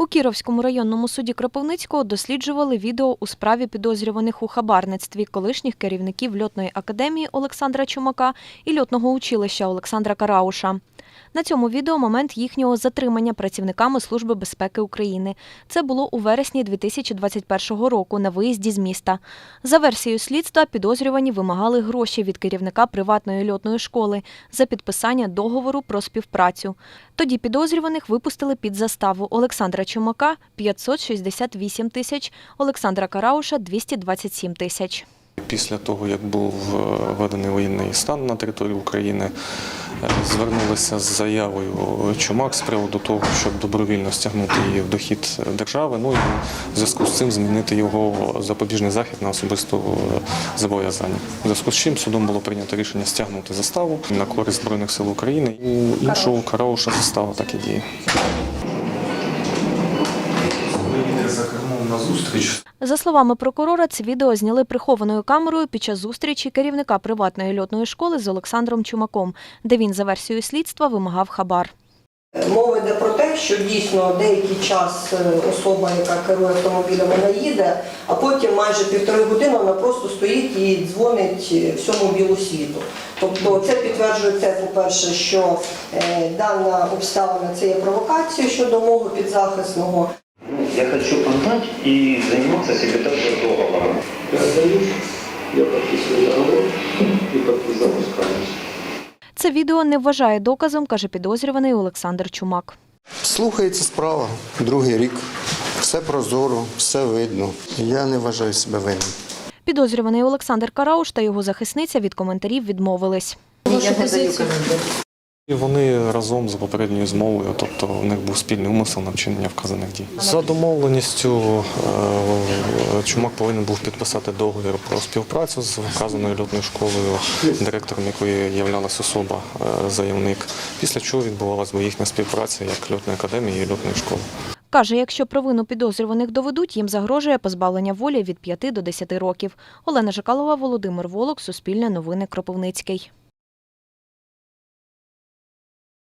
У Кіровському районному суді Кропивницького досліджували відео у справі підозрюваних у хабарництві колишніх керівників льотної академії Олександра Чумака і льотного училища Олександра Карауша. На цьому відео момент їхнього затримання працівниками Служби безпеки України. Це було у вересні 2021 року на виїзді з міста. За версією слідства, підозрювані вимагали гроші від керівника приватної льотної школи за підписання договору про співпрацю. Тоді підозрюваних випустили під заставу Олександра Чумака 568 тисяч, Олександра Карауша 227 тисяч. Після того, як був е, введений воєнний стан на території України, звернулися з заявою Чумак з приводу того, щоб добровільно стягнути її в дохід держави. Ну і в зв'язку з цим змінити його запобіжний захід на особисту е, зобов'язання. В зв'язку з чим судом було прийнято рішення стягнути заставу на користь збройних сил України. У іншого Карауша застава так і діє. За кермом на зустріч За словами прокурора, це відео зняли прихованою камерою під час зустрічі керівника приватної льотної школи з Олександром Чумаком, де він за версією слідства вимагав хабар. Мова йде про те, що дійсно деякий час е, особа, яка керує автомобілем, вона їде, а потім майже півтори години вона просто стоїть і дзвонить е, всьому білу світу. Тобто це підтверджує те, по-перше, що е, дана обставина це є провокацією щодо мого підзахисного. Я хочу продать и заниматься секретарским договором. Передаю, я подписываю договор и подпись запускаюсь. Це відео не вважає доказом, каже підозрюваний Олександр Чумак. Слухається справа, другий рік. Все прозоро, все видно. Я не вважаю себе винним. Підозрюваний Олександр Карауш та його захисниця від коментарів відмовились. І вони разом за попередньою змовою, тобто у них був спільний умисел на вчинення вказаних дій. За домовленістю е, Чумак повинен був підписати договір про співпрацю з вказаною льотною школою, директором якої являлась особа е, заявник. Після чого відбувалася би їхня співпраця як льотної академії і льотної школи. Каже, якщо провину підозрюваних доведуть, їм загрожує позбавлення волі від 5 до 10 років. Олена Жакалова, Володимир Волок, Суспільне новини Кропивницький.